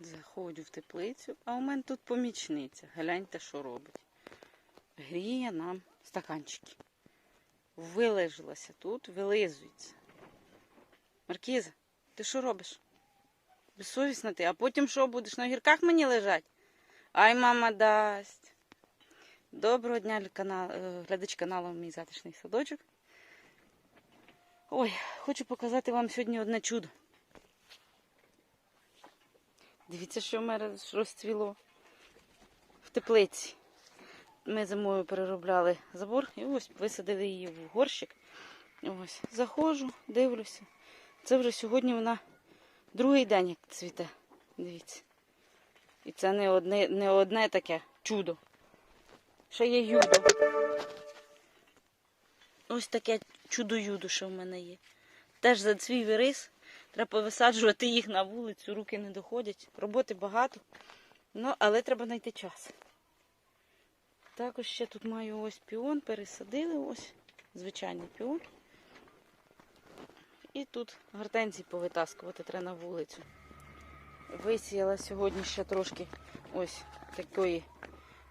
Заходжу в теплицю, а у мене тут помічниця. Гляньте, що робить. Гріє нам стаканчики. Вилежалася тут, вилизується. Маркіза, ти що робиш? Безсовісна ти, а потім що будеш на гірках мені лежать? Ай, мама дасть. Доброго дня, канал, е, глядач каналу Мій затишний садочок. Ой, хочу показати вам сьогодні одне чудо. Дивіться, що в мене розцвіло в теплиці. Ми зимою переробляли забор і ось висадили її в горщик. Ось, заходжу, дивлюся. Це вже сьогодні вона другий день як цвіте. Дивіться. І це не одне, не одне таке чудо. Ще є юдо. Ось таке чудо-юдо, що в мене є. Теж зацвів рис. Треба висаджувати їх на вулицю, руки не доходять. Роботи багато. Ну, але треба знайти час. Також ще тут маю ось піон, пересадили ось. Звичайний піон. І тут гортензії повитаскувати треба на вулицю. Висіяла сьогодні ще трошки ось такої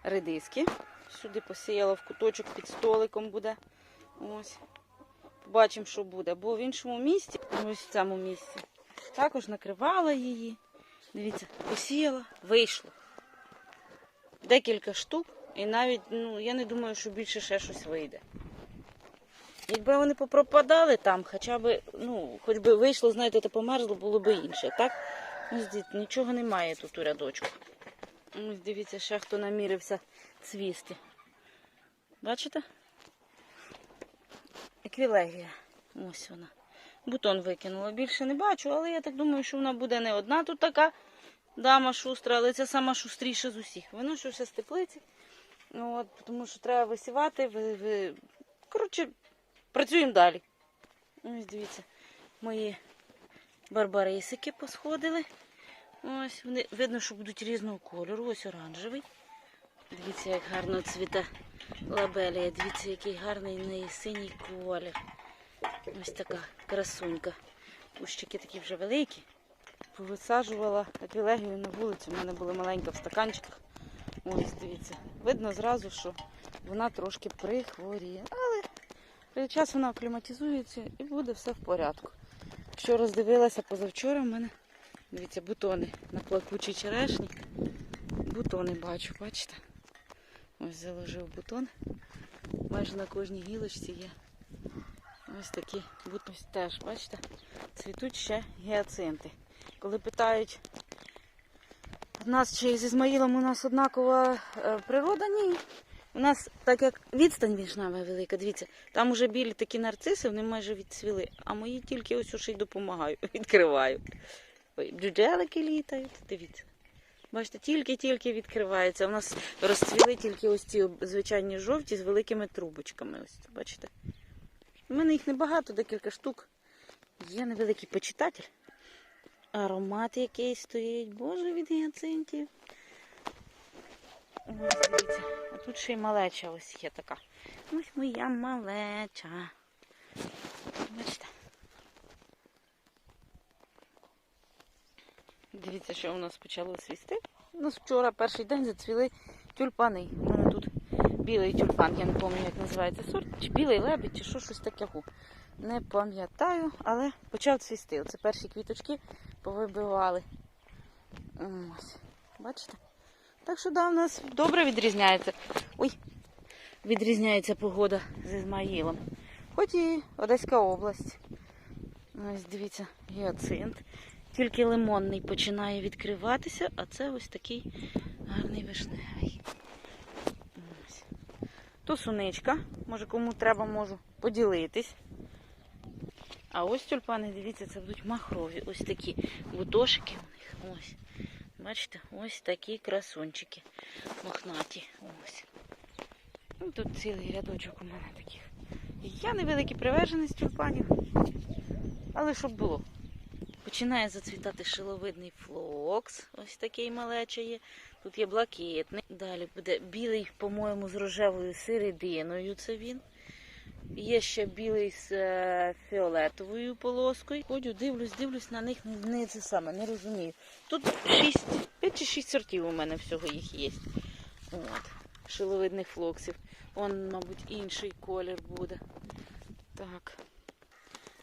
редиски. Сюди посіяла в куточок під столиком буде. Ось. Побачимо, що буде. Бо в іншому місці, ось в цьому місці, також накривала її. Дивіться, посіяла, вийшло. Декілька штук, і навіть, ну, я не думаю, що більше ще щось вийде. Якби вони попропадали там, хоча б, ну, хоч би вийшло, знаєте, та померзло, було б інше, так? Ось дивіться, нічого немає тут у рядочку. Ось дивіться, ще хто намірився цвісти. Бачите? Еквілегія. Ось вона. Бутон викинула. Більше не бачу, але я так думаю, що вона буде не одна тут така дама шустра, але це сама шустріша з усіх. Виношуся з теплиці. Ну, от, тому що треба висівати. Ви, ви... Коротше, працюємо далі. Ось дивіться, мої барбарисики посходили. Ось вони видно, що будуть різного кольору. Ось оранжевий. Дивіться, як гарно цвіте лабелія. Дивіться, який гарний неї синій колір. Ось така красунька. Кущики такі вже великі. Повисаджувала епілегію на вулицю. У мене була маленька в стаканчиках. Ось, дивіться. Видно зразу, що вона трошки прихворіє. Але прийде час вона акліматизується і буде все в порядку. Що роздивилася позавчора, в мене, дивіться, бутони на плакучій черешні. Бутони бачу, бачите? Ось заложив бутон. Майже на кожній гілочці є ось такі бутони. Теж, бачите, цвітуть ще гіацинти. Коли питають в нас чи з Ізмаїлом у нас однакова е, природа, ні. У нас, так як відстань між нами велика, дивіться, там уже білі такі нарциси, вони майже відцвіли, а мої тільки ось ще й допомагаю, відкриваю. Ой, літають, дивіться. Бачите, тільки-тільки відкривається. У нас розцвіли тільки ось ці звичайні жовті з великими трубочками. Ось, бачите? У мене їх небагато, декілька штук. Є невеликий почитатель. Аромат який стоїть. Боже, від гіацинтів. Дивіться. А тут ще й малеча ось є така. Ось моя малеча. Бачите? Дивіться, що у нас почало свісти. У нас вчора перший день зацвіли тюльпани. У мене тут білий тюльпан, я не пам'ятаю, як називається сорт, чи білий лебідь, чи що щось таке. Не пам'ятаю, але почав цвісти. Оце перші квіточки повибивали. Ось. Бачите? Так що да, у нас добре відрізняється. Ой, відрізняється погода з Ізмаїлом. Хоч і Одеська область. Ось дивіться, гіацинт. Тільки лимонний починає відкриватися, а це ось такий гарний вишневий. То суничка. Може кому треба, можу поділитись. А ось тюльпани, дивіться, це будуть махрові. Ось такі бутошики у них. Ось. Бачите, ось такі красунчики мохнаті. Ось. Ну, тут цілий рядочок у мене таких. Я невеликий приверженець тюльпанів, але щоб було. Починає зацвітати шиловидний флокс. Ось такий малечий є. Тут є блакитний. Далі буде білий, по-моєму, з рожевою серединою. Це він. Є ще білий з е, фіолетовою полоскою. Ходю, дивлюсь, дивлюсь на них, не це саме, не розумію. Тут шість чи 6 сортів у мене всього їх є. От. Шиловидних флоксів. Он, мабуть, інший колір буде. Так.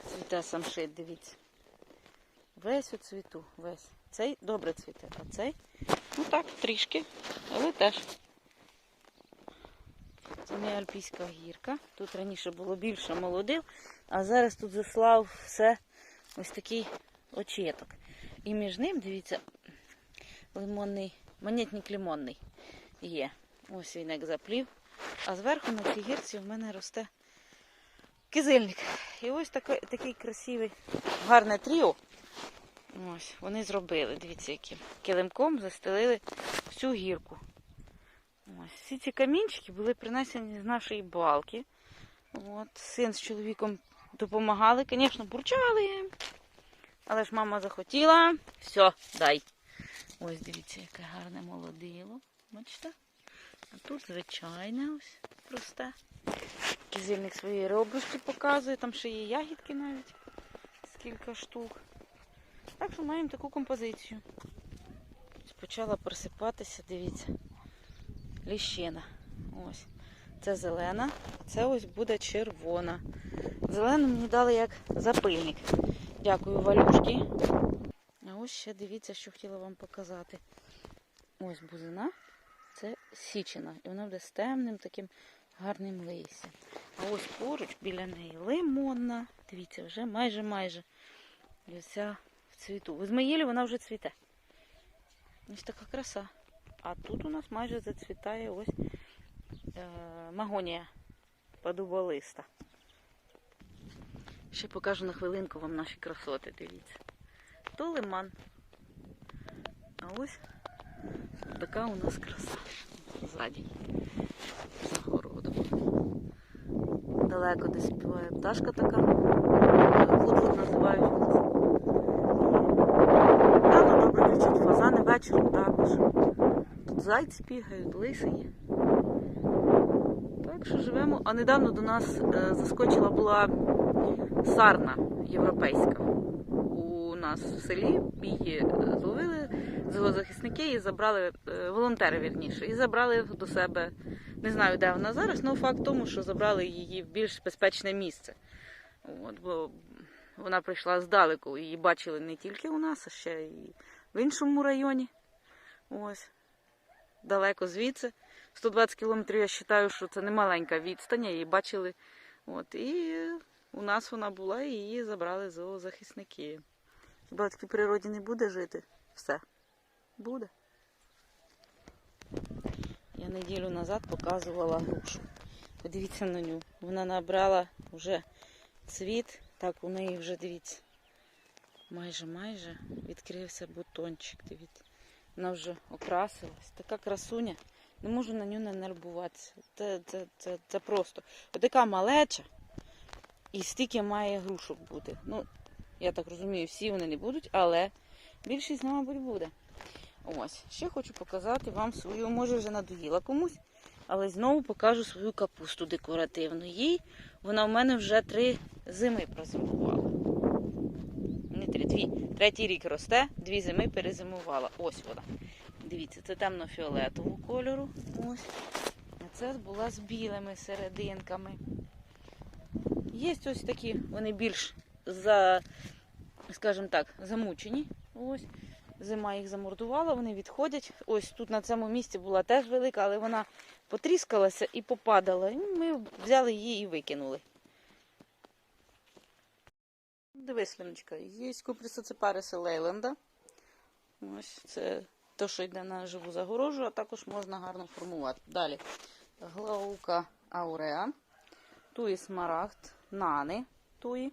Цвіте самшит, дивіться. Весь у цвіту, весь. Цей добре цвіте, а цей, ну так, трішки, але теж. Це не альпійська гірка. Тут раніше було більше молодив, а зараз тут заслав все ось такий очеток. І між ним, дивіться, лимонний, монетник лимонний є. Ось він як заплів. А зверху на цій гірці в мене росте кизильник. І ось такий, такий красивий, гарне тріо. Ось, вони зробили. Дивіться, яким килимком застелили всю гірку. Ось, всі ці камінчики були принесені з нашої балки. От, син з чоловіком допомагали, звісно, бурчали. Але ж мама захотіла. Все, дай. Ось дивіться, яке гарне молодило. Бачите? А тут звичайне ось просте. Кізильник свої робочки показує, там ще є ягідки навіть. Скільки штук. Так що маємо таку композицію. Почала просипатися, дивіться. Ліщина. Ось. Це зелена, а це ось буде червона. Зелену мені дали як запильник. Дякую, Валюшки. А ось ще дивіться, що хотіла вам показати. Ось бузина. Це січина. І вона буде з темним таким гарним листям. А ось поруч біля неї лимонна. Дивіться, вже майже-майже. І в цвіту. В Ізмаїлі вона вже цвіте. Ось така краса. А тут у нас майже зацвітає ось е, магонія подуболиста. Ще покажу на хвилинку вам наші красоти, дивіться. То лиман. А ось така у нас краса ззаді. За. Далеко десь співає пташка така. Гудгуд називають у нас. Фазани, також. Тут зайці бігають, лиси є. Так що живемо. А недавно до нас е, заскочила була сарна європейська. У нас в селі її е, зловили зоозахисники і забрали е, волонтери вірніше, і забрали до себе. Не знаю, де вона зараз, але факт в тому, що забрали її в більш безпечне місце. От, бо вона прийшла здалеку. Її бачили не тільки у нас, а ще і в іншому районі. Ось. Далеко звідси. 120 кілометрів, я вважаю, що це не маленька відстань, її бачили. От, і у нас вона була, і її забрали зоозахисники. Хіба в такій природі не буде жити? Все. Буде. Я неділю назад показувала грушу. Подивіться на нього. Вона набрала вже цвіт. Так, у неї вже, дивіться, майже-майже відкрився бутончик. Дивіться. Вона вже окрасилась. Така красуня. Не можу на нього не нервуватися. Це, це, це, це просто. Отака малеча і стільки має грушок бути. Ну, я так розумію, всі вони не будуть, але більшість, мабуть, буде. Ось, ще хочу показати вам свою, може вже надоїла комусь, але знову покажу свою капусту декоративну. Їй вона в мене вже три зими прозимувала. Дві. Третій рік росте, дві зими перезимувала. Ось вона. Дивіться, це темно-фіолетового кольору. Ось. А це була з білими серединками. Є ось такі, вони більш за, скажімо так, замучені. Ось. Зима їх замордувала, вони відходять. Ось тут на цьому місці була теж велика, але вона потріскалася і попадала. Ми взяли її і викинули. Дивись, Леночка, є куприсоцепариси Лейленда. Ось це те, що йде на живу загорожу, а також можна гарно формувати. Далі глаука ауреа, туї смарагд, нани туї.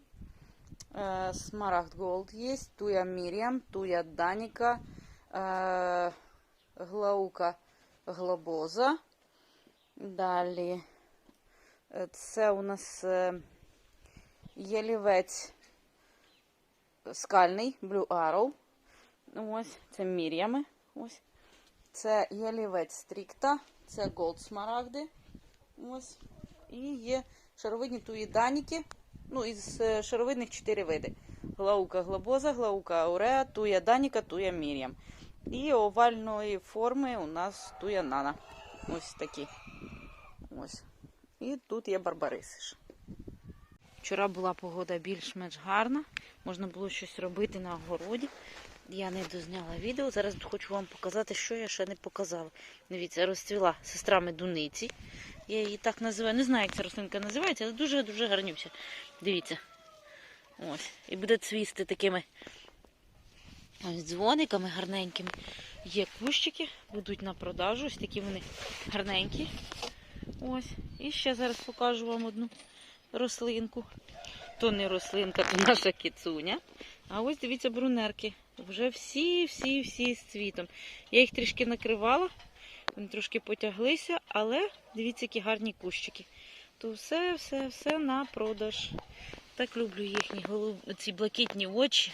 Е, Смарагд Голд є, туя Міріам, туя Даніка, е, Глаука Глобоза. Далі е, це у нас е, ялівець скальний, Blue Arrow. Ось, це Мір'ями. Ось. Це ялівець стрікта, це Голд Смарагди. Ось. І є шаровидні туї Даніки. Ну, із е, шаровидних чотири види. Глаука глобоза, глаука ауреа, туя даніка, туя мір'ям. І овальної форми у нас туянана. Ось такі. Ось. І тут є барбарисиш. Вчора була погода більш-менш гарна. Можна було щось робити на огороді. Я не дозняла відео. Зараз хочу вам показати, що я ще не показала. Дивіться, розцвіла сестра медуниці. Я її так називаю. Не знаю, як ця рослинка називається, але дуже-дуже гарнюся. Дивіться. Ось. І буде цвісти такими ось дзвониками гарненькими. Є кущики, будуть на продажу. Ось такі вони гарненькі. Ось. І ще зараз покажу вам одну рослинку. То не рослинка, то наша кицуня. А ось дивіться брунерки. Вже всі, всі, всі з цвітом. Я їх трішки накривала, вони трошки потяглися, але дивіться, які гарні кущики. То все, все, все на продаж. Так люблю їхні голуб... ці блакитні очі.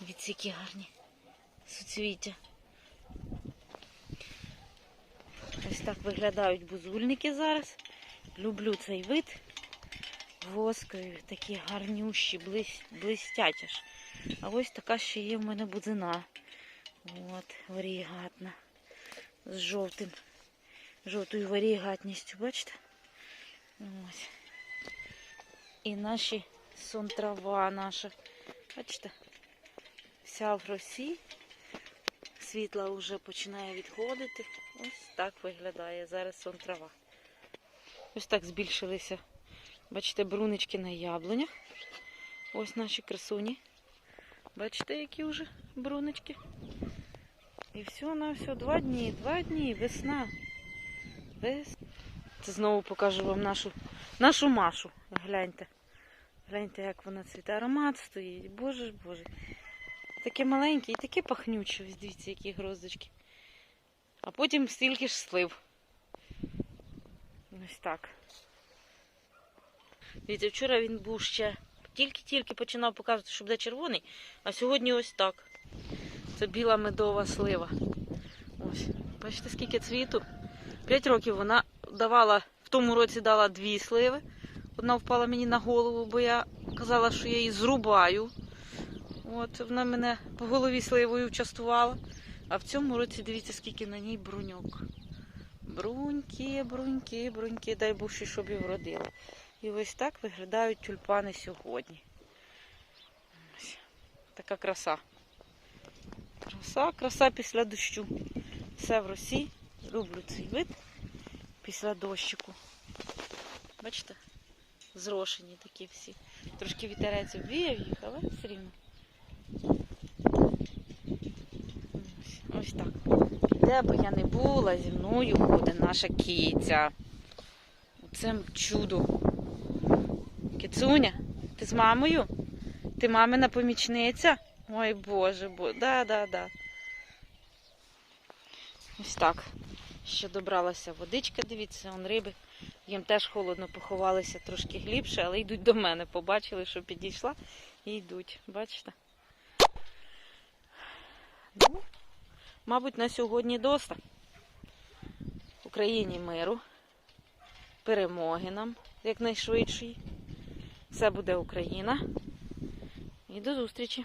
Дивіться, які гарні суцвіття. Ось так виглядають бузульники зараз. Люблю цей вид. Воскові, такі гарнющі, блис... блистять аж. А ось така ще є в мене бузина. От, варігатна. З жовтим. Жовтою варігатністю, бачите? Ось. І наші сон трава наша. Бачите? Вся в росі. Світла вже починає відходити. Ось так виглядає зараз сон трава. Ось так збільшилися. Бачите, брунички на яблунях. Ось наші красуні. Бачите, які вже брунички. І все на все. Два дні, два дні, весна. Вес... Це знову покажу вам нашу, нашу Машу. Гляньте. Гляньте, як вона цвіте. Аромат стоїть. Боже ж боже. Таке маленьке і таке пахнюче. Ось дивіться, які гроздочки. А потім стільки ж слив. Ось так. Дивіться, вчора він був ще тільки-тільки починав показувати, що буде червоний, а сьогодні ось так. Це біла медова слива. Ось. Бачите, скільки цвіту. П'ять років вона давала, в тому році дала дві сливи. Одна впала мені на голову, бо я казала, що я її зрубаю. От вона мене по голові сливою частувала. А в цьому році дивіться, скільки на ній бруньок. Бруньки, бруньки, бруньки, дай Бог, щоб і вродила. І ось так виглядають тюльпани сьогодні. Ось. Така краса. Краса, краса після дощу. Все в росі. Люблю цей вид після дощику. Бачите? Зрошені такі всі. Трошки вітерець обвіяв їх, але все рівно. Ось, ось так. Де би я не була, зі мною ходить наша киця. Це чудо. Кицуня, ти з мамою? Ти мамина помічниця? Ой Боже, бо да, да, да. Ось так. Ще добралася водичка, дивіться, он риби. Їм теж холодно поховалися трошки глибше, але йдуть до мене. Побачили, що підійшла і йдуть. Бачите? Ну, мабуть, на сьогодні доста. Україні миру, перемоги нам якнайшвидшої. Все буде Україна. І до зустрічі!